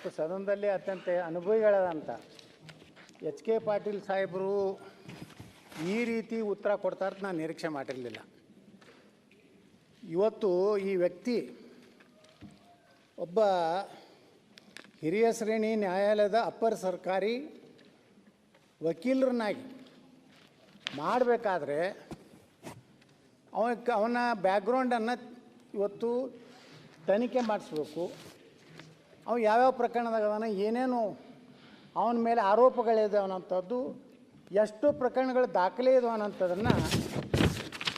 ಮತ್ತು ಸದನದಲ್ಲಿ ಅತ್ಯಂತ ಅನುಭವಿಗಳಾದಂಥ ಎಚ್ ಕೆ ಪಾಟೀಲ್ ಸಾಹೇಬರು ಈ ರೀತಿ ಉತ್ತರ ಕೊಡ್ತಾರೆ ನಾನು ನಿರೀಕ್ಷೆ ಮಾಡಿರಲಿಲ್ಲ. ಇವತ್ತು ಈ ವ್ಯಕ್ತಿ ಒಬ್ಬ ಹಿರಿಯ ಶ್ರೇಣಿ ನ್ಯಾಯಾಲಯದ ಅಪ್ಪರ್ ಸರ್ಕಾರಿ ವಕೀಲರನ್ನಾಗಿ ಮಾಡಬೇಕಾದ್ರೆ ಅವನ ಅವನ ಬ್ಯಾಕ್ಗ್ರೌಂಡನ್ನು ಇವತ್ತು ತನಿಖೆ ಮಾಡಿಸ್ಬೇಕು. ಅವ ಯಾವ್ಯಾವ ಪ್ರಕರಣದಾಗ ಅದಾನ, ಏನೇನು ಅವನ ಮೇಲೆ ಆರೋಪಗಳಿದೆ ಅನ್ನೋಂಥದ್ದು ಎಷ್ಟು ಪ್ರಕರಣಗಳು ದಾಖಲೆ ಇದಾವೆ ಅನ್ನೋಂಥದ್ದನ್ನು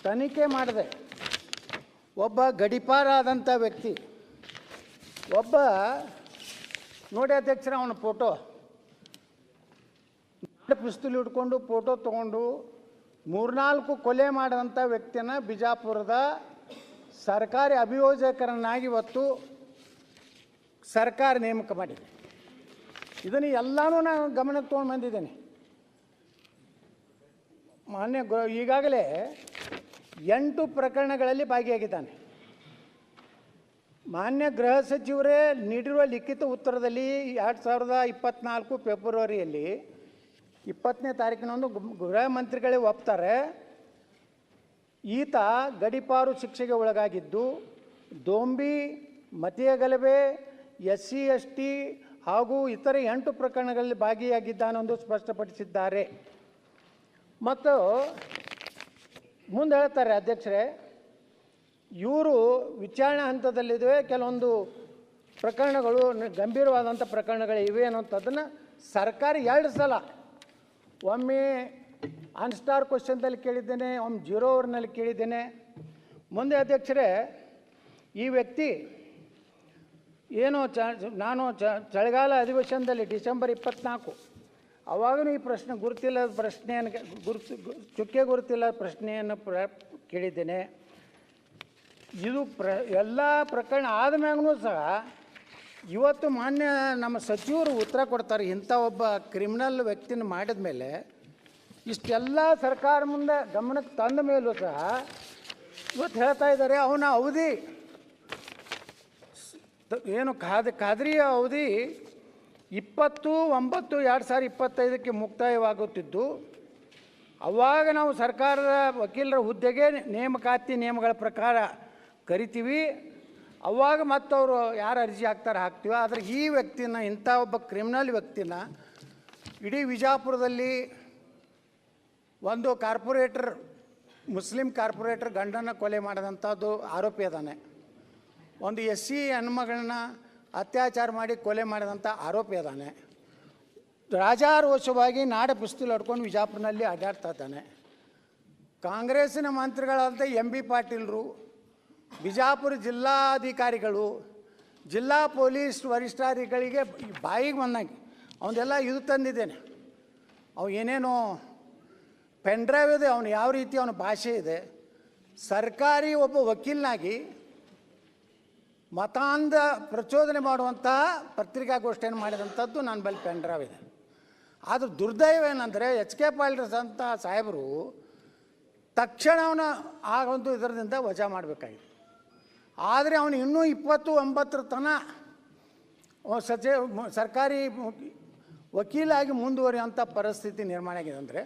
ತನಿಖೆ ಮಾಡಿದೆ. ಒಬ್ಬ ಗಡಿಪಾರ ಆದಂಥ ವ್ಯಕ್ತಿ, ಒಬ್ಬ ನೋಡಿ ಅಧ್ಯಕ್ಷರ ಅವನ ಫೋಟೋ ಪಿಸ್ತೂಲ್ ಹಿಡ್ಕೊಂಡು ಫೋಟೋ ತೊಗೊಂಡು ಮೂರ್ನಾಲ್ಕು ಕೊಲೆ ಮಾಡಿದಂಥ ವ್ಯಕ್ತಿಯನ್ನು ಬಿಜಾಪುರದ ಸರ್ಕಾರಿ ಅಭಿಯೋಜಕರನ್ನಾಗಿ ಇವತ್ತು ಸರ್ಕಾರ ನೇಮಕ ಮಾಡಿದೆ ಇದನ್ನು ಎಲ್ಲನೂ ನಾನು ಗಮನಕ್ಕೆ ತೊಗೊಂಡು ಬಂದಿದ್ದೇನೆ. ಮಾನ್ಯ ಗೃಹ, ಈಗಾಗಲೇ ಎಂಟು ಪ್ರಕರಣಗಳಲ್ಲಿ ಭಾಗಿಯಾಗಿದ್ದಾನೆ. ಮಾನ್ಯ ಗೃಹ ಸಚಿವರೇ ನೀಡಿರುವ ಲಿಖಿತ ಉತ್ತರದಲ್ಲಿ ಎರಡು ಸಾವಿರದ ಇಪ್ಪತ್ತ್ನಾಲ್ಕು ಫೆಬ್ರವರಿಯಲ್ಲಿ ಇಪ್ಪತ್ತನೇ ತಾರೀಕಿನೊಂದು ಗೃಹ ಮಂತ್ರಿಗಳೇ ಒಪ್ತಾರೆ. ಈತ ಗಡಿಪಾರು ಶಿಕ್ಷೆಗೆ ಒಳಗಾಗಿದ್ದು, ದೋಂಬಿ ಮತೀಯ ಗಲಭೆ ಎಸ್ ಸಿ ಎಸ್ ಟಿ ಹಾಗೂ ಇತರೆ ಎಂಟು ಪ್ರಕರಣಗಳಲ್ಲಿ ಭಾಗಿಯಾಗಿದ್ದಾನೆಂದು ಸ್ಪಷ್ಟಪಡಿಸಿದ್ದಾರೆ. ಮತ್ತು ಮುಂದೆ ಹೇಳ್ತಾರೆ ಅಧ್ಯಕ್ಷರೇ, ಇವರು ವಿಚಾರಣಾ ಹಂತದಲ್ಲಿವೆ ಕೆಲವೊಂದು ಪ್ರಕರಣಗಳು ಗಂಭೀರವಾದಂಥ ಪ್ರಕರಣಗಳು ಇವೆ ಅನ್ನೋಂಥದ್ದನ್ನು ಸರ್ಕಾರ ಎರಡು ಸಲ ಒಮ್ಮೆ ಅನ್ಸ್ಟಾರ್ ಕ್ವಶನ್ದಲ್ಲಿ ಕೇಳಿದ್ದೇನೆ, ಒಮ್ಮೆ ಜೀರೋ ಅವರ್ನಲ್ಲಿ ಕೇಳಿದ್ದೇನೆ. ಮುಂದೆ ಅಧ್ಯಕ್ಷರೇ, ಈ ವ್ಯಕ್ತಿ ಏನು ಚ ನಾನು ಚ ಚಳಿಗಾಲ ಅಧಿವೇಶನದಲ್ಲಿ ಡಿಸೆಂಬರ್ ಇಪ್ಪತ್ನಾಲ್ಕು. ಆವಾಗಲೂ ಈ ಪ್ರಶ್ನೆ ಗುರುತಿಲ್ಲದ ಪ್ರಶ್ನೆಯನ್ನು ಗುರುತು ಚುಕ್ಕೆ ಗುರುತಿಲ್ಲದ ಪ್ರಶ್ನೆಯನ್ನು ಪ್ರ ಕೇಳಿದ್ದೇನೆ. ಇದು ಪ್ರ ಎಲ್ಲ ಪ್ರಕರಣ ಆದಮ್ಯಾಗೂ ಸಹ ಇವತ್ತು ಮಾನ್ಯ ನಮ್ಮ ಸಚಿವರು ಉತ್ತರ ಕೊಡ್ತಾರೆ. ಇಂಥ ಒಬ್ಬ ಕ್ರಿಮಿನಲ್ ವ್ಯಕ್ತಿನ ಮಾಡಿದ ಮೇಲೆ ಇಷ್ಟೆಲ್ಲ ಸರ್ಕಾರ ಮುಂದೆ ಗಮನಕ್ಕೆ ತಂದ ಮೇಲೂ ಸಹ ಇವತ್ತು ಹೇಳ್ತಾ ಇದ್ದಾರೆ. ಅವನ ಅವಧಿ ಏನು ಖಾದ, ಖಾದ್ರಿಯ ಅವಧಿ ಇಪ್ಪತ್ತು, ಒಂಬತ್ತು, ಎರಡು ಸಾವಿರ ಇಪ್ಪತ್ತೈದಕ್ಕೆ ಮುಕ್ತಾಯವಾಗುತ್ತಿದ್ದು, ಅವಾಗ ನಾವು ಸರ್ಕಾರದ ವಕೀಲರ ಹುದ್ದೆಗೆ ನೇಮಕಾತಿ ನಿಯಮಗಳ ಪ್ರಕಾರ ಕರಿತೀವಿ. ಅವಾಗ ಮತ್ತವರು ಯಾರು ಅರ್ಜಿ ಹಾಕ್ತಾರೆ ಹಾಕ್ತೀವಿ, ಆದರೆ ಈ ವ್ಯಕ್ತಿನ, ಇಂಥ ಒಬ್ಬ ಕ್ರಿಮಿನಲ್ ವ್ಯಕ್ತಿನ ಇಡೀ ವಿಜಾಪುರದಲ್ಲಿ ಒಂದು ಕಾರ್ಪೊರೇಟರ್, ಮುಸ್ಲಿಂ ಕಾರ್ಪೊರೇಟರ್ ಗಂಡನ ಕೊಲೆ ಮಾಡಿದಂಥದ್ದು ಆರೋಪಿ ಅದಾನೆ. ಒಂದು ಎಸ್ ಸಿ ಹೆಣ್ಮಗಳನ್ನ ಅತ್ಯಾಚಾರ ಮಾಡಿ ಕೊಲೆ ಮಾಡಿದಂಥ ಆರೋಪಿ ಅದಾನೆ. ರಾಜಾರೋಷವಾಗಿ ನಾಡ ಪಿಸ್ತೂಲ್ ಹೊಡ್ಕೊಂಡು ವಿಜಾಪುರನಲ್ಲಿ ಅಡ್ಡಾಡ್ತಾ ಇದ್ದಾನೆ. ಕಾಂಗ್ರೆಸ್ಸಿನ ಮಂತ್ರಿಗಳಾದ ಎಂ ಬಿ ಪಾಟೀಲ್ರು, ಬಿಜಾಪುರ ಜಿಲ್ಲಾಧಿಕಾರಿಗಳು, ಜಿಲ್ಲಾ ಪೊಲೀಸ್ ವರಿಷ್ಠಾಧಿಕಾರಿಗಳಿಗೆ ಬಾಯಿಗೆ ಬಂದಂಗೆ ಅವನ್ನೆಲ್ಲ ಇದು ತಂದಿದ್ದೇನೆ. ಅವು ಏನೇನೋ ಪೆನ್ ಡ್ರೈವ್ ಇದೆ, ಅವನು ಯಾವ ರೀತಿ ಅವನ ಭಾಷೆ ಇದೆ, ಸರ್ಕಾರಿ ಒಬ್ಬ ವಕೀಲನಾಗಿ ಮತಾಂಧ ಪ್ರಚೋದನೆ ಮಾಡುವಂಥ ಪತ್ರಿಕಾಗೋಷ್ಠಿಯನ್ನು ಮಾಡಿದಂಥದ್ದು ನನ್ನ ಬಳಿ ಪೆಂಡ್ರಾವ್ ಡ್ರೈವ್ ಇದೆ. ಆದ್ರೆ ದುರ್ದೈವ ಏನಂದರೆ ಎಚ್ ಕೆ ಪಾಲ್ರಸ್ ಅಂತ ಸಾಹೇಬರು ತಕ್ಷಣ ಅವನ ಆ ಒಂದು ಇದರದಿಂದ ವಜಾ ಮಾಡಬೇಕಾಗಿತ್ತು. ಆದರೆ ಅವನು ಇನ್ನೂ ಇಪ್ಪತ್ತು ಒಂಬತ್ತರ ತನ ಸಚಿವ ಸರ್ಕಾರಿ ವಕೀಲಾಗಿ ಮುಂದುವರಿಯುವಂಥ ಪರಿಸ್ಥಿತಿ ನಿರ್ಮಾಣ ಆಗಿದೆ ಅಂದರೆ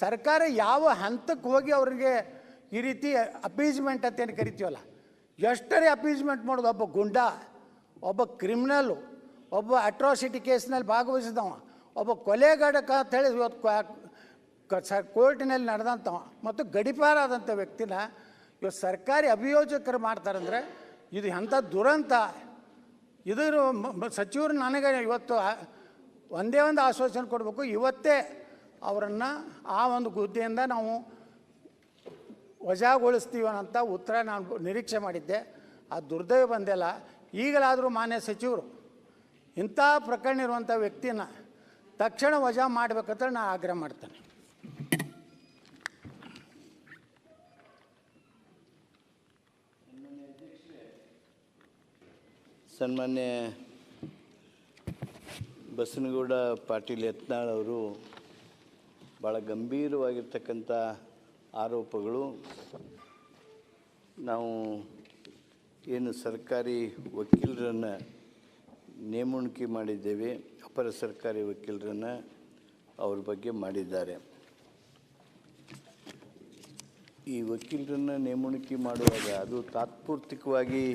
ಸರ್ಕಾರ ಯಾವ ಹಂತಕ್ಕೆ ಹೋಗಿ ಅವರಿಗೆ ಈ ರೀತಿ ಅಪೀಸ್ಮೆಂಟ್ ಅಂತ ಏನು ಕರಿತೀವಲ್ಲ ಎಷ್ಟರೇ ಅಪೀಸ್ಮೆಂಟ್ ಮಾಡೋದು? ಒಬ್ಬ ಗುಂಡ, ಒಬ್ಬ ಕ್ರಿಮಿನಲ್ಲು ಒಬ್ಬ ಅಟ್ರಾಸಿಟಿ ಕೇಸ್ನಲ್ಲಿ ಭಾಗವಹಿಸಿದವ. ಒಬ್ಬ ಕೊಲೆಗಾಡಕ ಅಂತ ಹೇಳಿ ಇವತ್ತು ಕೋರ್ಟಿನಲ್ಲಿ ನಡೆದಂಥವ. ಮತ್ತು ಗಡಿಪಾರಾದಂಥ ವ್ಯಕ್ತಿನ ಇವತ್ತು ಸರ್ಕಾರಿ ಅಭಿಯೋಜಕರು ಮಾಡ್ತಾರಂದರೆ ಇದು ಎಂಥ ದುರಂತ. ಇದರ ಸಚಿವರು ನನಗೆ ಇವತ್ತು ಒಂದೇ ಒಂದು ಆಶ್ವಾಸನೆ ಕೊಡಬೇಕು. ಇವತ್ತೇ ಅವರನ್ನು ಆ ಒಂದು ಹುದ್ದೆಯಿಂದ ನಾವು ವಜಾಗೊಳಿಸ್ತೀವಿ ಅನ್ನೋಂಥ ಉತ್ತರ ನಾನು ನಿರೀಕ್ಷೆ ಮಾಡಿದ್ದೆ. ಆ ದುರ್ದೈವ ಬಂದಿಲ್ಲ ಈಗಲಾದರೂ ಮಾನ್ಯ ಸಚಿವರು ಇಂಥ ಪ್ರಕರಣ ಇರುವಂಥ ವ್ಯಕ್ತಿನ ತಕ್ಷಣ ವಜಾ ಮಾಡಬೇಕಂತ ನಾನು ಆಗ್ರಹ ಮಾಡ್ತೇನೆ. ಸನ್ಮಾನ್ಯ ಬಸನಗೌಡ ಪಾಟೀಲ್ ಯತ್ನಾಳ್ ಅವರು ಭಾಳ ಗಂಭೀರವಾಗಿರ್ತಕ್ಕಂಥ ಆರೋಪಗಳು. ನಾವು ಏನು ಸರ್ಕಾರಿ ವಕೀಲರನ್ನು ನೇಮಣಿಕೆ ಮಾಡಿದ್ದೇವೆ, ಅಪರ ಸರ್ಕಾರಿ ವಕೀಲರನ್ನು ಅವ್ರ ಬಗ್ಗೆ ಮಾಡಿದ್ದಾರೆ. ಈ ವಕೀಲರನ್ನು ನೇಮಣಿಕೆ ಮಾಡುವಾಗ ಅದು ತಾತ್ಪೂರ್ತಿಕವಾಗಿ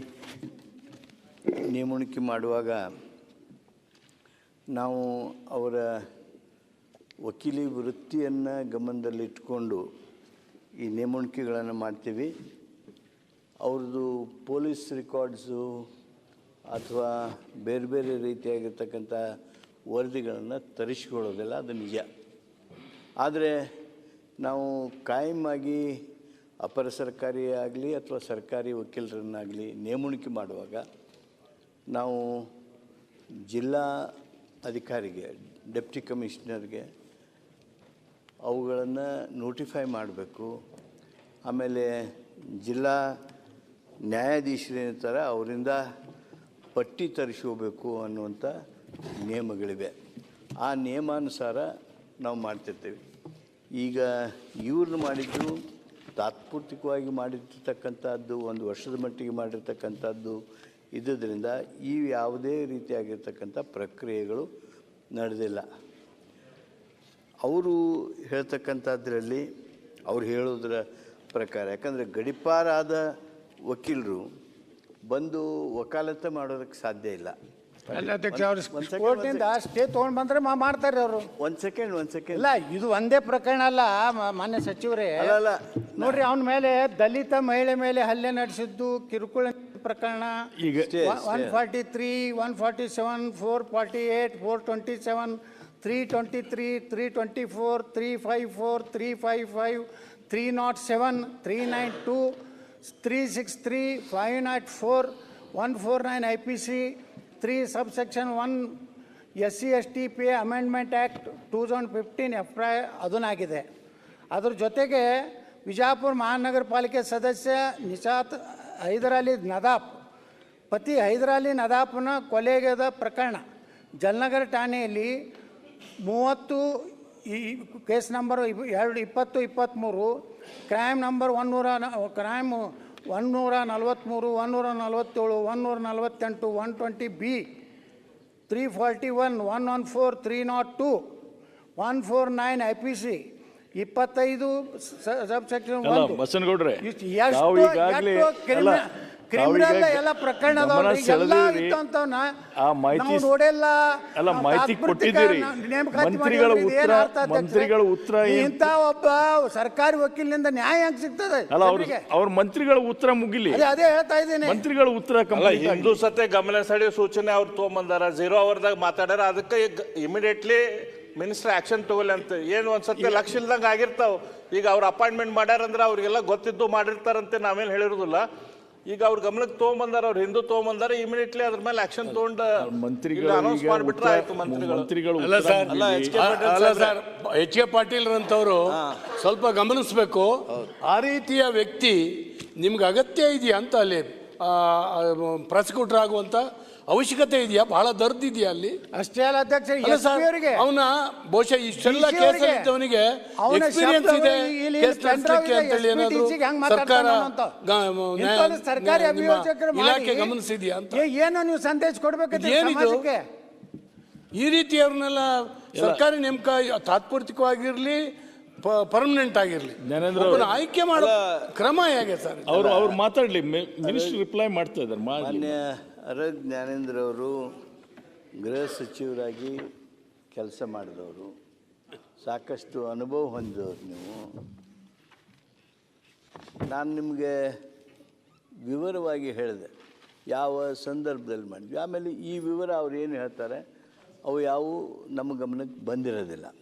ನೇಮಣಿಕೆ ಮಾಡುವಾಗ ನಾವು ಅವರ ವಕೀಲಿ ವೃತ್ತಿಯನ್ನು ಗಮನದಲ್ಲಿಟ್ಕೊಂಡು ಈ ನೇಮಣಿಕೆಗಳನ್ನು ಮಾಡ್ತೀವಿ. ಅವ್ರದ್ದು ಪೊಲೀಸ್ ರೆಕಾರ್ಡ್ಸು ಅಥವಾ ಬೇರೆ ಬೇರೆ ರೀತಿಯಾಗಿರ್ತಕ್ಕಂಥ ವರದಿಗಳನ್ನು ತರಿಸ್ಕೊಳ್ಳೋದಿಲ್ಲ ಅದು ನಿಜ. ಆದರೆ ನಾವು ಕಾಯಮಾಗಿ ಅಪರ ಸರ್ಕಾರಿ ಆಗಲಿ ಅಥವಾ ಸರ್ಕಾರಿ ವಕೀಲರನ್ನಾಗಲಿ ನೇಮಣಿಕೆ ಮಾಡುವಾಗ ನಾವು ಜಿಲ್ಲಾ ಅಧಿಕಾರಿಗೆ, ಡೆಪ್ಟಿ ಕಮಿಷನರ್ಗೆ ಅವುಗಳನ್ನು ನೋಟಿಫೈ ಮಾಡಬೇಕು. ಆಮೇಲೆ ಜಿಲ್ಲಾ ನ್ಯಾಯಾಧೀಶರೇನಿರ್ತಾರೆ ಅವರಿಂದ ಪಟ್ಟಿ ತರಿಸ್ಕೋಬೇಕು ಅನ್ನುವಂಥ ನಿಯಮಗಳಿವೆ. ಆ ನಿಯಮಾನುಸಾರ ನಾವು ಮಾಡ್ತಿರ್ತೀವಿ. ಈಗ ಇವ್ರನ್ನ ಮಾಡಿದ್ದು ತಾತ್ಪೂರ್ತಿಕವಾಗಿ ಮಾಡಿರ್ತಕ್ಕಂಥದ್ದು, ಒಂದು ವರ್ಷದ ಮಟ್ಟಿಗೆ ಮಾಡಿರ್ತಕ್ಕಂಥದ್ದು ಇದ್ದುದರಿಂದ ಈ ಯಾವುದೇ ರೀತಿಯಾಗಿರ್ತಕ್ಕಂಥ ಪ್ರಕ್ರಿಯೆಗಳು ನಡೆದಿಲ್ಲ. ಅವರು ಹೇಳ್ತಕ್ಕಂಥದ್ರಲ್ಲಿ ಅವ್ರು ಹೇಳೋದ್ರ ಪ್ರಕಾರ ಯಾಕಂದರೆ ಗಡಿಪಾರಾದ ವಕೀಲರು ಬಂದು ವಕಾಲತ್ತು ಮಾಡೋದಕ್ಕೆ ಸಾಧ್ಯ ಇಲ್ಲ. ಕೋರ್ಟಿಂದ ಸ್ಟೇ ತೊಗೊಂಡು ಬಂದ್ರೆ ಮಾಡ್ತಾರೆ ಅವರು. ಒಂದು ಸೆಕೆಂಡ್ ಒಂದು ಸೆಕೆಂಡ್. ಇಲ್ಲ ಇದು ಒಂದೇ ಪ್ರಕರಣ ಅಲ್ಲ ಮಾನ್ಯ ಸಚಿವರೇ. ಅಲ್ಲ ನೋಡ್ರಿ ಅವನ ಮೇಲೆ ದಲಿತ ಮಹಿಳೆ ಮೇಲೆ ಹಲ್ಲೆ ನಡೆಸಿದ್ದು ಕಿರುಕುಳ ಪ್ರಕರಣ. ಈಗ one forty three one forty seven four forty eight four twenty seven three twenty three three twenty four three five four three five five three nought seven three nine two three six three five nought four one four nine I P C three sub section one S C S T P amendment act two thousand fifteen F ಅದನ್ನಾಗಿದೆ. ಅದ್ರ ಜೊತೆಗೆ ವಿಜಾಪುರ ಮಹಾನಗರ ಪಾಲಿಕೆ ಸದಸ್ಯ ನಿಶಾತ್ ಹೈದರಾಲಿ ನದಾಫ್ ಪತಿ ಹೈದರಾಲಿ ನದಾಫ್ನ ಕೊಲೆಗದ ಪ್ರಕರಣ, ಜಲ್ನಗರ ಠಾಣೆಯಲ್ಲಿ ಮೂವತ್ತು ಈ ಕೇಸ್ ನಂಬರ್ ಎರಡು ಇಪ್ಪತ್ತು ಇಪ್ಪತ್ತ್ಮೂರು ಕ್ರೈಮ್ ನಂಬರ್ ಒನ್ನೂರ ಕ್ರೈಮ್ ಒನ್ನೂರ ನಲ್ವತ್ತ್ಮೂರು ಒನ್ನೂರ ನಲ್ವತ್ತೇಳು ಒನ್ನೂರ ನಲ್ವತ್ತೆಂಟು one twenty B three forty one one one four three nought two one four nine I P C ಇಪ್ಪತ್ತೈದು ಸಬ್ ಸೆಕ್ಷನ್ ಕ್ರಿಮಿನಲ್ ಎಲ್ಲ ಪ್ರಕರಣ ಎಲ್ಲ ಆ ಮಾಹಿತಿ ನೋಡಿಲ್ಲ. ಅಲ್ಲ, ಮಾಹಿತಿ ಕೊಟ್ಟಿದ್ದೀರಿ. ಮಂತ್ರಿಗಳ ಉತ್ತರ- ಅರ್ಥ ಮಂತ್ರಿಗಳ ಉತ್ತರ ಇಂತ ಒಬ್ಬ ಸರ್ಕಾರಿ ವಕೀಲನಿಂದ ನ್ಯಾಯ ಹೆಂಗ್ ಸಿಗ್ತದೆ ಅಲ್ಲ ಅವ್ರ ಅವ್ರ ಮಂತ್ರಿಗಳ ಉತ್ತರ ಮುಗಿಲಿ. ಅದೇ ಅದೇ ಹೇಳ್ತಾ ಇದ್ದೀನಿ. ಮಂತ್ರಿಗಳ ಉತ್ತರ. ಹಿಂದೂ ಸತೆ ಗಮನ ಸೆಳೆಯೋ ಸೂಚನೆ ಅವ್ರು ತೊಗೊಂಬಂದಾರ. ಜೀರೋ ಅವರ್ದಾಗ ಮಾತಾಡ್ಯಾರ. ಅದಕ್ಕೆ ಇಮಿಡಿಯೇಟ್ಲಿ ಮಿನಿಸ್ಟರ್ ಆಕ್ಷನ್ ತಗೊಳ್ಳಿ ಅಂತ. ಏನು ಒಂದ್ಸತಿ ಲಕ್ಷ ಇಲ್ದಂಗ ಆಗಿರ್ತಾವ. ಈಗ ಅವ್ರ ಅಪಾಯಿಂಟ್ಮೆಂಟ್ ಮಾಡ್ಯಾರಂದ್ರೆ ಅವ್ರಿಗೆಲ್ಲ ಗೊತ್ತಿದ್ದು ಮಾಡಿರ್ತಾರಂತೆ ನಾವೇನು ಹೇಳಿರೋದಿಲ್ಲ. ಈಗ ಅವ್ರ ಗಮನಕ್ಕೆ ತೊಗೊಂಬಂದಾರ ಅವ್ರು ಹಿಂದೂ ತೊಗೊಂಬಂದಾರ ಇಮಿಡಿಯೇಟ್ಲಿ ಅದ್ರ ಮೇಲೆ ಆಕ್ಷನ್ ತಗೊಂಡ ಮಂತ್ರಿಗಳು ಅನೌನ್ಸ್ ಮಾಡಿಬಿಟ್ರೆ ಆಯ್ತು ಮಂತ್ರಿಗಳು. ಮಂತ್ರಿಗಳು ಅಲ್ಲ ಸರ್ ಅಲ್ಲ ಸರ್. ಎಚ್ ಕೆ ಪಾಟೀಲ್ ಅಂತವ್ರು ಸ್ವಲ್ಪ ಗಮನಿಸಬೇಕು. ಆ ರೀತಿಯ ವ್ಯಕ್ತಿ ನಿಮ್ಗೆ ಅಗತ್ಯ ಇದೆಯಾ ಅಂತ ಅಲ್ಲಿ ಪ್ರಾಸಿಕ್ಯೂಟರ್ ಆಗುವಂತ ಅವಶ್ಯಕತೆ ಇದೆಯಾ? ಬಹಳ ದರ್ದಿದೆಯಾ ಅಲ್ಲಿ? ಅಷ್ಟೇ ಅಲ್ಲ ಅಧ್ಯಕ್ಷ ಎಸ್ ಅವರಿಗೆ ಅವನ ಬಹುಶಃ ಇಷ್ಟೆಲ್ಲ ಕೇಸಲ್ಲಿ ಇದ್ದವನಿಗೆ ಅವನ ಎಕ್ಸ್ಪೀರಿಯನ್ಸ್ ಇದೆ. ಕೇಸ್ ನಡೆಸಲಿಕ್ಕೆ ಅಂತೇಳಿ ಏನಾದ್ರು ಸರ್ಕಾರ ಸರ್ಕಾರಿ ಇಲಾಖೆ ಗಮನಿಸಿದ್ಯಾ ಅಂತ? ಏನು ನೀವು ಸಂದೇಶ ಕೊಡ್ಬೇಕು ಏನಿದು? ಈ ರೀತಿ ಅವ್ರನ್ನೆಲ್ಲ ಸರ್ಕಾರಿ ನೇಮಕ ತಾತ್ಪೂರ್ತಿಕವಾಗಿರ್ಲಿ ಪರ್ಮನೆಂಟ್ ಆಗಿರ್ಲಿ. ಆಯ್ಕೆ ಮಾಡೋ ಕ್ರಮ ಹೇಗೆ ಸರ್ ಅವರು ಅವ್ರು ಮಾತಾಡ್ಲಿ ಮಿನಿಸ್ಟರ್ ರಿಪ್ಲೈ ಮಾಡ್ತಾ ಇದ್ದಾರೆ ಮಾಡ್ಲಿ ಮಾನ್ಯ ಅರಗ್ ಜ್ಞಾನೇಂದ್ರ ಅವರು ಗೃಹ ಸಚಿವರಾಗಿ ಕೆಲಸ ಮಾಡಿದವರು. ಸಾಕಷ್ಟು ಅನುಭವ ಹೊಂದಿದವರು ನೀವು. ನಾನು ನಿಮಗೆ ವಿವರವಾಗಿ ಹೇಳಿದೆ. ಯಾವ ಸಂದರ್ಭದಲ್ಲಿ ಮಾಡಿದ್ವಿ. ಆಮೇಲೆ ಈ ವಿವರ ಅವ್ರು ಏನು ಹೇಳ್ತಾರೆ? ಅವು ಯಾವುವು ನಮ್ಮ ಗಮನಕ್ಕೆ ಬಂದಿರೋದಿಲ್ಲ.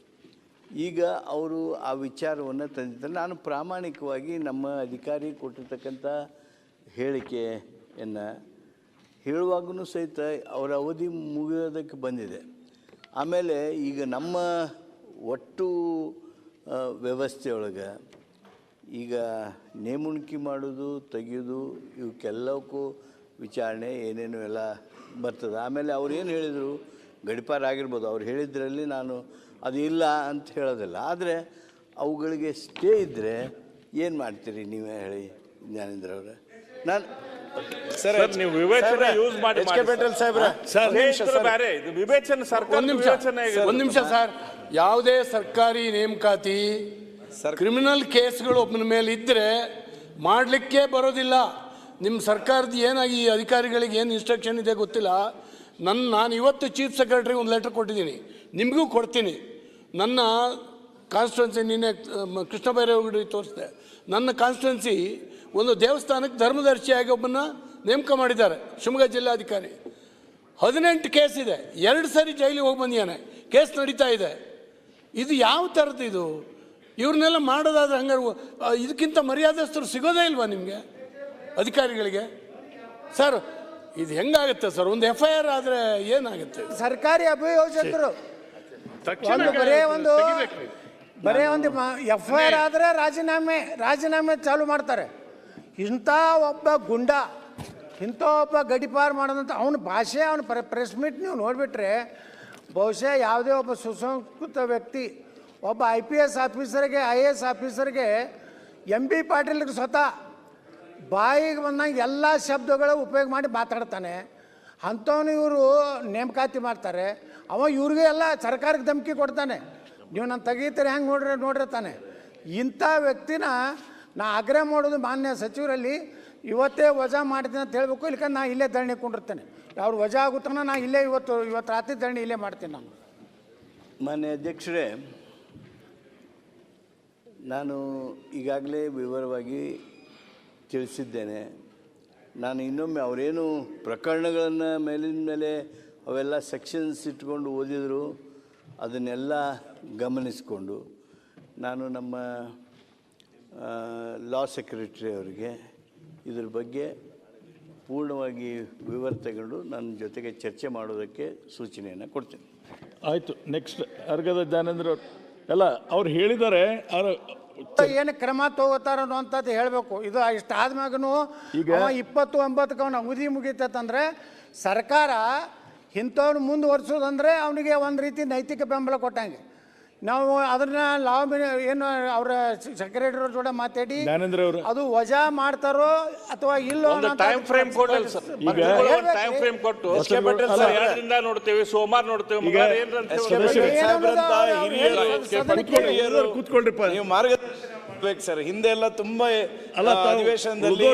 ಈಗ ಅವರು ಆ ವಿಚಾರವನ್ನು ತಂದಿದ್ದಾರೆ. ನಾನು ಪ್ರಾಮಾಣಿಕವಾಗಿ ನಮ್ಮ ಅಧಿಕಾರಿ ಕೊಟ್ಟಿರ್ತಕ್ಕಂಥ ಹೇಳಿಕೆಯನ್ನು ಹೇಳುವಾಗೂ ಸಹಿತ ಅವರ ಅವಧಿ ಮುಗಿಯೋದಕ್ಕೆ ಬಂದಿದೆ. ಆಮೇಲೆ ಈಗ ನಮ್ಮ ಒಟ್ಟು ವ್ಯವಸ್ಥೆಯೊಳಗೆ ಈಗ ನೇಮುಣಿಕೆ ಮಾಡೋದು, ತೆಗೆಯೋದು, ಇವಕ್ಕೆಲ್ಲಕ್ಕೂ ವಿಚಾರಣೆ ಏನೇನು ಎಲ್ಲ ಬರ್ತದೆ. ಆಮೇಲೆ ಅವ್ರು ಏನು ಹೇಳಿದರು? ಗಡಿಪಾರ ಆಗಿರ್ಬೋದು, ಅವ್ರು ಹೇಳಿದ್ರಲ್ಲಿ ನಾನು ಅದು ಇಲ್ಲ ಅಂತ ಹೇಳೋದಿಲ್ಲ. ಆದರೆ ಅವುಗಳಿಗೆ ಸ್ಟೇ ಇದ್ದರೆ ಏನು ಮಾಡ್ತೀರಿ ನೀವೇ ಹೇಳಿ ಜ್ಞಾನೇಂದ್ರ ಅವರೇ? ನಾನು ಸರ್ ನೀವು ವಿವೇಚನೆ ಯೂಸ್ ಮಾಡಿ ಎಚ್ ಕೆ ಪಾಟೀಲ್ ಸಾಹೇಬ್ರ ಸರ್. ಬೇರೆ ಇದು ವಿವೇಚನೆ ಸರ್ಕಾರ ಒಂದು ನಿಮಿಷ ಸರ್. ಯಾವುದೇ ಸರ್ಕಾರಿ ನೇಮಕಾತಿ ಕ್ರಿಮಿನಲ್ ಕೇಸ್ಗಳು ಒಬ್ಬನ ಮೇಲೆ ಇದ್ರೆ ಮಾಡಲಿಕ್ಕೆ ಬರೋದಿಲ್ಲ. ನಿಮ್ಮ ಸರ್ಕಾರದ ಏನಾಗಿ ಈ ಅಧಿಕಾರಿಗಳಿಗೆ ಏನು ಇನ್ಸ್ಟ್ರಕ್ಷನ್ ಇದೆ ಗೊತ್ತಿಲ್ಲ. ನನ್ನ ನಾನು ಇವತ್ತು ಚೀಫ್ ಸೆಕ್ರೆಟರಿ ಒಂದು ಲೆಟರ್ ಕೊಟ್ಟಿದ್ದೀನಿ. ನಿಮಗೂ ಕೊಡ್ತೀನಿ. ನನ್ನ ಕಾನ್ಸ್ಟಿಟ್ಯೂನ್ಸಿ ನಿನ್ನೆ ಮ, ಕೃಷ್ಣ ಬೈರೇಗೌಡರಿಗೆ ತೋರಿಸಿದೆ. ನನ್ನ ಕಾನ್ಸ್ಟಿಟ್ಯೂನ್ಸಿ ಒಂದು ದೇವಸ್ಥಾನಕ್ಕೆ ಧರ್ಮದರ್ಶಿಯಾಗಿ ಒಬ್ಬನ ನೇಮಕ ಮಾಡಿದ್ದಾರೆ ಶಿವಮೊಗ್ಗ ಜಿಲ್ಲಾಧಿಕಾರಿ. ಹದಿನೆಂಟು ಕೇಸ್ ಇದೆ ಎರಡು ಸರಿ ಜೈಲಿಗೆ ಹೋಗಿ ಬಂದಿದ್ದಾನೆ ಕೇಸ್ ನಡೀತಾ ಇದೆ. ಇದು ಯಾವ ಥರದ್ದು ಇದು? ಇವ್ರನ್ನೆಲ್ಲ ಮಾಡೋದಾದ್ರೆ ಹಂಗಾರೆ ಇದಕ್ಕಿಂತ ಮರ್ಯಾದಸ್ಥರು ಸಿಗೋದೇ ಇಲ್ವಾ ನಿಮಗೆ ಅಧಿಕಾರಿಗಳಿಗೆ? ಸರ್ ಇದು ಹೆಂಗಾಗುತ್ತೆ ಸರ್? ಒಂದು ಎಫ್ ಐ ಆರ್ ಆದರೆ ಏನಾಗುತ್ತೆ? ಸರ್ಕಾರಿ ಅಭಿಯೋಜಕರು ಒಂದು ಬರೇ ಒಂದು ಬರೇ ಒಂದು ಎಫ್ ಐ ಆರ್ ಆದರೆ ರಾಜೀನಾಮೆ ರಾಜೀನಾಮೆ ಚಾಲು ಮಾಡ್ತಾರೆ. ಇಂಥ ಒಬ್ಬ ಗುಂಡ ಇಂಥ ಒಬ್ಬ ಗಡಿಪಾರು ಮಾಡೋದಂತ ಅವನ ಭಾಷೆ ಅವನ ಪ್ರೆಸ್ ಮೀಟ್ ನೀವು ನೋಡಿಬಿಟ್ರೆ ಬಹುಶಃ ಯಾವುದೇ ಒಬ್ಬ ಸುಸಂಸ್ಕೃತ ವ್ಯಕ್ತಿ ಒಬ್ಬ ಐ ಪಿ ಎಸ್ ಆಫೀಸರ್ಗೆ ಐ ಎ ಎಸ್ ಆಫೀಸರ್ಗೆ ಎಂ ಬಿ ಪಾಟೀಲ್ಗೆ ಸ್ವತಃ ಬಾಯಿಗೆ ಬಂದಂಗೆ ಎಲ್ಲ ಶಬ್ದಗಳು ಉಪಯೋಗ ಮಾಡಿ ಮಾತಾಡ್ತಾನೆ. ಅಂಥವನು ಇವರು ನೇಮಕಾತಿ ಮಾಡ್ತಾರೆ. ಅವ ಇವ್ರಿಗೆ ಎಲ್ಲ ಸರ್ಕಾರಕ್ಕೆ ಧಮಕಿ ಕೊಡ್ತಾನೆ. ನೀವು ನಾನು ತೆಗೀತೀರಿ ಹೆಂಗೆ ನೋಡ್ರಿ ನೋಡ್ರಿ ತಾನೆ. ಇಂಥ ವ್ಯಕ್ತಿನ ನಾ ಆಗ್ರಹ ಮಾಡೋದು ಮಾನ್ಯ ಸಚಿವರಲ್ಲಿ, ಇವತ್ತೇ ವಜಾ ಮಾಡ್ತೀನಿ ಅಂತ ಹೇಳ್ಬೇಕು ಇಲ್ಲಕ ನಾ ಇಲ್ಲೇ ಧರಣಿ ಕೊಂಡಿರ್ತೇನೆ. ಅವ್ರು ವಜಾ ಆಗುತ್ತಾನ ನಾ ಇಲ್ಲೇ ಇವತ್ತು ಇವತ್ತು ರಾತ್ರಿ ಧರಣಿ ಇಲ್ಲೇ ಮಾಡ್ತೀನಿ ನಾನು. ಮಾನ್ಯ ಅಧ್ಯಕ್ಷರೇ, ನಾನು ಈಗಾಗಲೇ ವಿವರವಾಗಿ ತಿಳಿಸಿದ್ದೇನೆ. ನಾನು ಇನ್ನೊಮ್ಮೆ ಅವರೇನು ಪ್ರಕರಣಗಳನ್ನು ಮೇಲಿನ ಮೇಲೆ ಅವೆಲ್ಲ ಸೆಕ್ಷನ್ಸ್ ಇಟ್ಕೊಂಡು ಓದಿದರು. ಅದನ್ನೆಲ್ಲ ಗಮನಿಸಿಕೊಂಡು ನಾನು ನಮ್ಮ ಲಾ ಸೆಕ್ರೆಟರಿ ಅವರಿಗೆ ಇದ್ರ ಬಗ್ಗೆ ಪೂರ್ಣವಾಗಿ ವಿವರ ತಗೊಂಡು ನನ್ನ ಜೊತೆಗೆ ಚರ್ಚೆ ಮಾಡೋದಕ್ಕೆ ಸೂಚನೆಯನ್ನು ಕೊಡ್ತೇನೆ. ಆಯಿತು ನೆಕ್ಸ್ಟ್ ಅರ್ಗದ ಜ್ಞಾನೇಂದ್ರ ಅವರು. ಎಲ್ಲ ಅವ್ರು ಹೇಳಿದ್ದಾರೆ ಅವರು ಏನು ಕ್ರಮ ತಗೋತಾರ ಅನ್ನೋಂಥದ್ದು ಹೇಳಬೇಕು. ಇದು ಇಷ್ಟ ಆದ್ಮ್ಯಾಗನು ಈಗ- ಇಪ್ಪತ್ತು ಒಂಬತ್ತು ಅವನ ಅವಧಿ ಮುಗಿತಂದ್ರೆ ಸರ್ಕಾರ ಇಂಥವ್ನು ಮುಂದುವರ್ಸೋದಂದರೆ ಅವನಿಗೆ ಒಂದು ರೀತಿ ನೈತಿಕ ಬೆಂಬಲ ಕೊಟ್ಟಂಗೆ. ನಾವು ಅದನ್ನ ಲಾವ್ ಏನು ಅವರ ಸೆಕ್ರೆಟರಿ ಜೋಡ ಮಾತಾಡಿ ಜ್ಞಾನೇಂದ್ರ ಅವರು. ಅದು ವಜಾ ಮಾಡ್ತಾರೋ ಅಥವಾ ಇಲ್ಲೋ time frame sir. Time frame ಕೊಟ್ಟು. S K Patil sir, sir, ಎರಡರಿಂದ ನೋಡ್ತೇವೆ ಸೋಮವಾರ ನೋಡ್ತೇವೆ ಮಂಗಳವಾರ ಹಿರಿಯರು, ನೀವು ಮಾರ್ಗದರ್ಶನ ಮಾಡ್ಬೇಕು ಸರ್ ಹಿಂದೆ ಎಲ್ಲ ತುಂಬಾ ಅಲ್ಲ, ಅಧಿವೇಶನದಲ್ಲಿ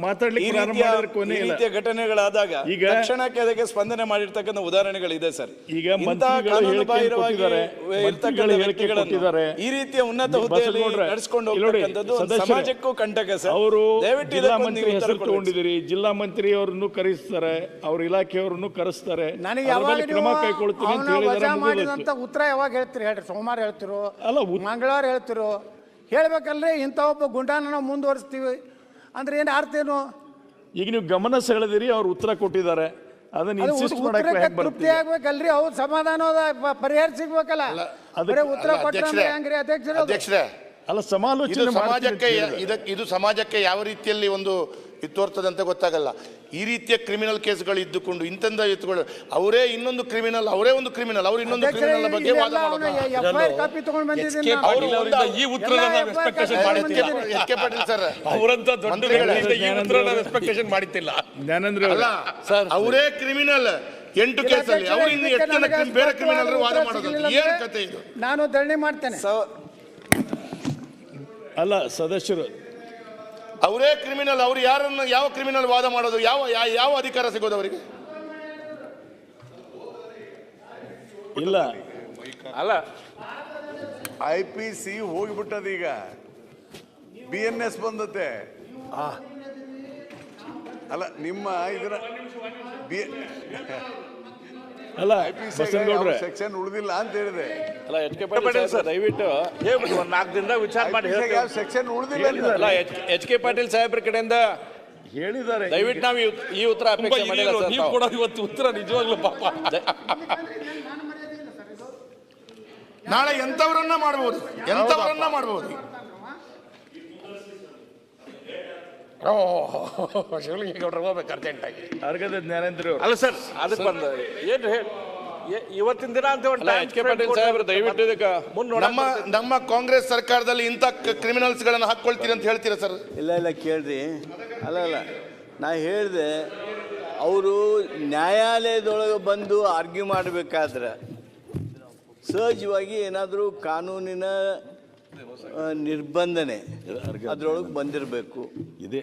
ಮಾತಾಡ್ಲಿಕ್ಕೆ ಪ್ರಾರಂಭ ರೀತಿಯ- ಮಾಡಿದ್ರೆ ಕೊನೆ ಈ ಇಲ್ಲ. ರೀತಿಯ ಘಟನೆಗಳಾದಾಗ ಈಗ- ತಕ್ಷಣಕ್ಕೆ ಅದಕ್ಕೆ ಸ್ಪಂದನೆ ಮಾಡಿರ್ತಕ್ಕಂಥ ಉದಾಹರಣೆಗಳಿದೆ ಸರ್ ಈಗ ಇಂಥ ಮಂತ್ರಿಗಳು ಹೇಳಿಕೆ ಬಾಹಿರವಾಗಿ ಕೊಟ್ಟಿದ್ದಾರೆ. ಇರ್ತಕ್ಕಂಥ ಮಂತ್ರಿಗಳು ಹೇಳಿಕೆ ವ್ಯಕ್ತಿಗಳನ್ನು ಕೊಟ್ಟಿದ್ದಾರೆ. ಈ ರೀತಿಯ ಉನ್ನತ ನೀವು ಹುದ್ದೆಯಲ್ಲಿ ಬಸವನಗೌಡ್ರೆ, ನಡೆಸ್ಕೊಂಡು ಇಲ್ಲಿ ನೋಡಿ, ಹೋಗ್ತಕ್ಕಂಥದ್ದು ಒಂದು ಸದಸ್ಯರೇ, ಸಮಾಜಕ್ಕೂ ಕಂಟಕ ಸರ್ ಅವರು ದಯವಿಟ್ಟು ಜಿಲ್ಲಾ ಇದಕ್ಕೊಂದು ಮಂತ್ರಿ ನೀವು ಉತ್ತರ ಹೆಸರು ತಗೊಂಡಿದ್ದೀರಿ ಜಿಲ್ಲಾ ಮಂತ್ರಿ ಅವ್ರನ್ನು ಕರೆಸ್ತಾರೆ ಅವ್ರ ಇಲಾಖೆಯವ್ರನ್ನು ಕರೆಸ್ತಾರೆ ನನಗೆ ಅದ್ರ ಯಾವಾಗ ಮೇಲೆ ಕ್ರಮ ಕೈಗೊಳ್ತೀವಿ ಅಂತ ಅವನ ಹೇಳಿದ್ದಾರೆ ವಜಾ ಮುಗಿದೋಯ್ತು. ಮಾಡಿದಂಥ ಉತ್ತರ ಯಾವಾಗ ಹೇಳ್ತೀರಿ ಹೇಳ್ರಿ ಸೋಮವಾರ ಹೇಳ್ತಿರೋ ಅಲ್ಲ, ಉತ್- ಮಂಗಳವಾರ ಹೇಳ್ತಿರೋ ಹೇಳ್ಬೇಕಲ್ರಿ ಇಂಥ ಒಬ್ಬ ಗುಂಡಾನ ನಾವು ಮುಂದುವರಿಸ್ತೀವಿ. ಅಂದ್ರೆ ಏನು ಅರ್ಥ ಏನು? ಈಗ ನೀವು ಗಮನ ಸೆಳೆದಿರಿ ಅವ್ರು ಉತ್ತರ ಕೊಟ್ಟಿದ್ದಾರೆ. ಅದನ್ನ ಅದು ಇನ್ಸಿಸ್ಟ್ ಮಾಡಕ್ಕೆ ಹೇಗೆ ತೃಪ್ತಿ ಆಗ್ಬೇಕಲ್ರಿ ಅವ್ರು ಸಮಾಧಾನ ಪರಿಹಾರ ಸಿಗ್ಬೇಕಲ್ಲ. ಬರೀ ಉತ್ತರ ಕೊಟ್ಟರೆ ಅಧ್ಯಕ್ಷರೇ, ಹೆಂಗ್ರಿ ಅಧ್ಯಕ್ಷರ ಅಲ್ಲ ಸಮಾಲೋಚನೆ ಸಮಾಜಕ್ಕೆ ಇದಕ್ಕೆ ಇದು ಸಮಾಜಕ್ಕೆ ಯಾವ ರೀತಿಯಲ್ಲಿ ಒಂದು ಇದು ತೋರ್ತದೆ ಅಂತ ಗೊತ್ತಾಗಲ್ಲ. ಈ ರೀತಿಯ ಕ್ರಿಮಿನಲ್ ಕೇಸ್ಗಳು ಇದ್ದುಕೊಂಡು ಇಂತಂದ ಎತ್ತುಗಳು ಅವರೇ ಇನ್ನೊಂದು ಕ್ರಿಮಿನಲ್ ಅವರೇ ಒಂದು ಕ್ರಿಮಿನಲ್ ಅವ್ರು ಇನ್ನೊಂದು ಕ್ರಿಮಿನಲ್ ಬಗ್ಗೆ ವಾದ ಸರ್. ಅವರು. ಅವರೇ. ಕ್ರಿಮಿನಲ್ ಎಂಟು ಕೇಸಲ್ಲಿ ಅವರು ಇನ್ನು ಬೇರೆ ಕ್ರಿಮಿನಲ್ ವಾದ ಮಾಡೋದು. ಏನು ಕತೆ ಇದು? ನಾನು ಧರಣಿ ಮಾಡ್ತೇನೆ. ಅಲ್ಲ ಸದಸ್ಯರು ಅವರೇ ಕ್ರಿಮಿನಲ್ ಅವ್ರು ಯಾರನ್ನು ಯಾವ ಕ್ರಿಮಿನಲ್ ವಾದ ಮಾಡೋದು ಯಾವ ಯಾವ ಅಧಿಕಾರ ಸಿಗೋದು ಅವರಿಗೆ? ಇಲ್ಲ. ಅಲ್ಲ. ಐ ಪಿ ಸಿ ಹೋಗಿಬಿಟ್ಟದ ಈಗ. ಬಿ ಎನ್ ಎಸ್ ಬಂದತೆ ಅಲ್ಲ ನಿಮ್ಮ ಇದರ ಬಿ ಅಲ್ಲ ಬಸನಗೌಡ್ರೆ ಸೆಕ್ಷನ್ ಉಳಿದಿಲ್ಲ ಅಂತ ಹೇಳಿದೆ. ಅಲ್ಲ ಎಚ್ ಕೆ ಪಾಟೀಲ್ ಸರ್ ದಯವಿಟ್ಟು ಹೇಳ್ಬಿಟ್ಟು ಒಂದ್ ನಾಲ್ಕು ದಿನ ವಿಚಾರ ಮಾಡಿ ಯಾವ ಸೆಕ್ಷನ್ ಉಳಿದಿಲ್ಲ. ಅಲ್ಲ ಎಚ್ ಕೆ ಪಾಟೀಲ್ ಸಾಹೇಬ್ರ ಕಡೆಯಿಂದ ಹೇಳಿದ್ದಾರೆ. ದಯವಿಟ್ಟು ನಾವು ಈ- ಉತ್ತರ ಅಪೇಕ್ಷೆ ಮಾಡಿಲ್ಲ ಸರ್ ನೀವು ಕೂಡ ಕೊಡೋದು ಇವತ್ತು ಉತ್ತರ ನಿಜವಾಗ್ಲೂ ಪಾಪ. ನಾಳೆ ಎಂಥವರನ್ನ ಮಾಡಬಹುದು ಎಂಥವರನ್ನ ಮಾಡಬಹುದು ಶಿವಲಿಂಗೇಗೌಡರು ಹೋಗ್ಬೇಕು ಅರ್ಜೆಂಟಾಗಿ. ಅರ್ಗದ ಜ್ಞಾನೇಂದ್ರ ಅವರು ಅಲ್ಲ ಸರ್ ಅದಕ್ಕೆ ಬಂದ ಏನು ಹೇಳಿ ಇವತ್ತಿನ ದಿನ ಅಂತ ಒಂದು ಅಲ್ಲ ಎಚ್ ಕೆ ಪಾಟೀಲ್ ಸಾಹೇಬ್ರು ದಯವಿಟ್ಟು ಇದಕ್ಕೆ ಮುಂದೆ ನಮ್ಮ ನಮ್ಮ ಕಾಂಗ್ರೆಸ್ ಸರ್ಕಾರದಲ್ಲಿ ಇಂಥ ಕ್ರಿಮಿನಲ್ಸ್ ಗಳನ್ನ ಹಾಕೊಳ್ತೀರಿ ಅಂತ ಹೇಳ್ತೀರಾ ಸರ್? ಇಲ್ಲ ಇಲ್ಲ ಕೇಳ್ರಿ. ಅಲ್ಲ ಅಲ್ಲ. ನಾ ಹೇಳಿದೆ ಅವರು ನ್ಯಾಯಾಲಯದೊಳಗೆ ಬಂದು ಆರ್ಗ್ಯೂ ಮಾಡಬೇಕಾದ್ರೆ ಸಹಜವಾಗಿ ಏನಾದರೂ ಕಾನೂನಿನ ಆ, ನಿರ್ಬಂಧನೆ ಅದರೊಳಗೆ ಬಂದಿರಬೇಕು. ಇದೆ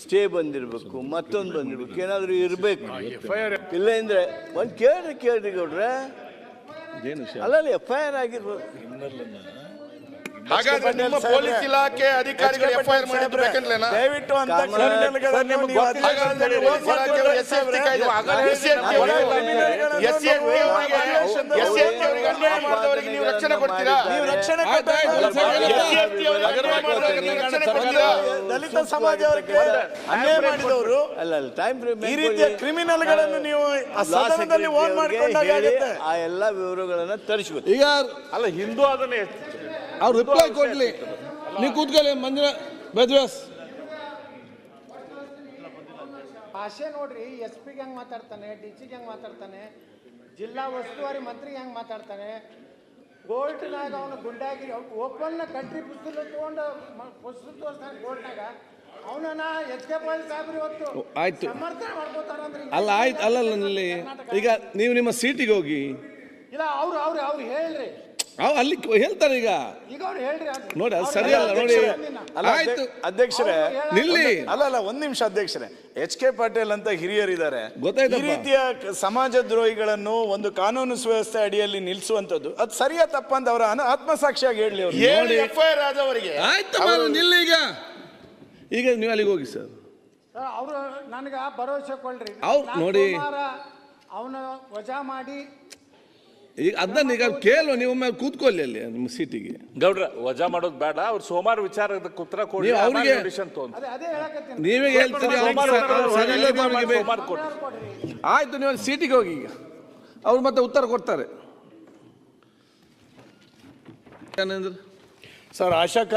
ಸ್ಟೇ ಬಂದಿರಬೇಕು ಮತ್ತೊಂದು ಬಂದಿರಬೇಕು ಏನಾದರೂ ಇರಬೇಕು ಇಲ್ಲ ಅಂದರೆ ಒಂದು ಕೇಳ್ರಿ ಕೇಳ್ರಿ ಗೌಡ್ರೆ ಅಲ್ಲಲ್ಲ ಎಫ್ ಐ ಆರ್ ಆಗಿರ್ಬೋದು ಹಾಗಾದ್ರೆ ನಿಮ್ಮ ಪೊಲೀಸ್ ಇಲಾಖೆ ಅಧಿಕಾರಿಗಳು ಎಫ್ ಐ ಆರ್ ಮಾಡಿರ್ಬೇಕಂದ್ಲೇನಾ ದಯವಿಟ್ಟು ಅಂತ S C S T C ಮಾಡಿದವರಿಗೆ ನೀವು ರಕ್ಷಣೆ ಕೊಡ್ತೀರಾ? ನೀವು ರಕ್ಷಣೆ ಸಿ ದಲಿತ ಸಮಾಜ ಅವರಿಗೆ ಅನ್ಯಾಯ ಮಾಡಿದವರು ಅಲ್ಲ ಅಲ್ಲ ಟೈಮ್ ಫ್ರೇಮ್ ಈ ರೀತಿಯ ಕ್ರಿಮಿನಲ್ಗಳನ್ನು ನೀವು ಆ ಸದನದಲ್ಲಿ ಓನ್ ಮಾಡಿಕೊಂಡಾಗ ಆ ಎಲ್ಲ ವಿವರಗಳನ್ನ ತರಿಸಬೇಕು ಈಗ ಅಲ್ಲ ಹಿಂದೂ ಅದನ್ನೇ ಅವ್ರು ರಿಪ್ಲೈ ಕೊಡ್ಲಿ. ನೀವು ಕೂತ್ಕೊಳ್ಳಿ ಮಂದಿರ ಬೆದ್ವಾಸ್ ಭಾಷೆ ನೋಡ್ರಿ ಎಸ್ ಪಿಗೆ ಹೆಂಗ್ ಮಾತಾಡ್ತಾನೆ ಡಿ ಸಿಗೆ ಹೆಂಗ್ ಮಾತಾಡ್ತಾನೆ? ಜಿಲ್ಲಾ ಉಸ್ತುವಾರಿ ಮಂತ್ರಿ ಹೆಂಗೆ ಮಾತಾಡ್ತಾನೆ? ಕೋರ್ಟ್ನಾಗ ಅವನು ಗುಂಡಾಗಿರಿ ಓಪನ್ನ ಕಂಟ್ರಿ ಪುಸ್ತಕ ತೊಗೊಂಡು ಪುಸ್ತಕ ತೋರಿಸ್ತಾನೆ ಕೋರ್ಟ್ನಾಗ ಆಯ್ತು. ಅಲ್ಲ ಆಯ್ತು ಅಲ್ಲಲ್ಲ ಈಗ ನೀವು ನಿಮ್ಮ ಸೀಟಿಗೆ ಹೋಗಿ. ಇಲ್ಲ ಅವ್ರು ಅವ್ರು ಅವ್ರು ಹೇಳ್ರಿ. ಅವ್ ಅಲ್ಲಿ ಹೇಳ್ತಾರೆ ಈಗ. ಈಗ ಅವ್ರು ಹೇಳ್ರಿ ಅದು. ನೋಡಿ ಅದು ಅವ್ರು ಸರಿಯಲ್ಲ ನೋಡಿ. ಆಯ್ತು. ಅಧ್ಯ- ಅಧ್ಯಕ್ಷರೇ ನಿಲ್ಲಿ. ಅಲ್ಲ ಅಲ್ಲ ಒಂದ್ ನಿಮಿಷ ಅಧ್ಯಕ್ಷರೇ. ಎಚ್ ಕೆ ಪಾಟೀಲ್ ಅಂತ ಹಿರಿಯರಿದ್ದಾರೆ. ಈ ರೀತಿಯ ಕ- ಸಮಾಜ ದ್ರೋಹಿಗಳನ್ನು ಒಂದು ಕಾನೂನು ಸುವ್ಯವಸ್ಥೆ ಅಡಿಯಲ್ಲಿ ನಿಲ್ಲಿಸುವಂತದ್ದು ಅದು ಸರಿಯಾ ತಪ್ಪ ಅಂತ ಅವರ ಅನ- ಆತ್ಮಸಾಕ್ಷಿಯಾಗಿ ಹೇಳಿ ಅವರು. ಏಳು ಎಫ್ ಐ ಆರ್ ಆದವರಿಗೆ ಆಯ್ತು ಮಾರ್ರೆ, ನಿಲ್ಲಿ ಈಗ. ಈಗ ನೀವು ಅಲ್ಲಿಗೆ ಹೋಗಿ ಸರ್. ಸರ್, ಅವರು ನನಗೆ ಭರವಸೆ ಕೊಡ್ರಿ. ಅವ್ರು ನೋಡಿ. ಅವನ ವಜಾ ಮಾಡಿ ಈಗ ಅದನ್ನ ಈಗ ಕೇಳು ನೀವು ಮೇಲೆ ಕೂತ್ಕೊಳ್ಳಿ ಅಲ್ಲಿ ನಿಮ್ಮ ಸೀಟಿಗೆ. ಗೌಡ್ರ ವಜಾ ಮಾಡೋದು ಬೇಡ. ಅವ್ರು ಸೋಮವಾರ ವಿಚಾರ ಉತ್ತರ ಕೊಡಿ ನೀವು ಅವ್ರಿಗೆ- ಡಿಸಿಷನ್ ತಗೊಂಡು. ಅದೇ ಅದೇ ಹೇಳಕತ್ತೀನಿ. ನೀವೇ ಹೇಳ್ತೀರಿ ಅವ್ರು ಅವ್ರು ಸರಿ ಇಲ್ಲದೆ ಅವ್ರಿಗೆ ಬೇಕು. ಸೋಮವಾರ ಕೊಡಿ ಆಯ್ತು ನೀವು ಅಲ್ಲಿ ಸೀಟಿಗೆ ಹೋಗಿ ಈಗ. ಅವ್ರು ಮತ್ತೆ ಉತ್ತರ ಕೊಡ್ತಾರೆ. ಏನಂದ್ರೆ ಸರ್ ಆಶಾ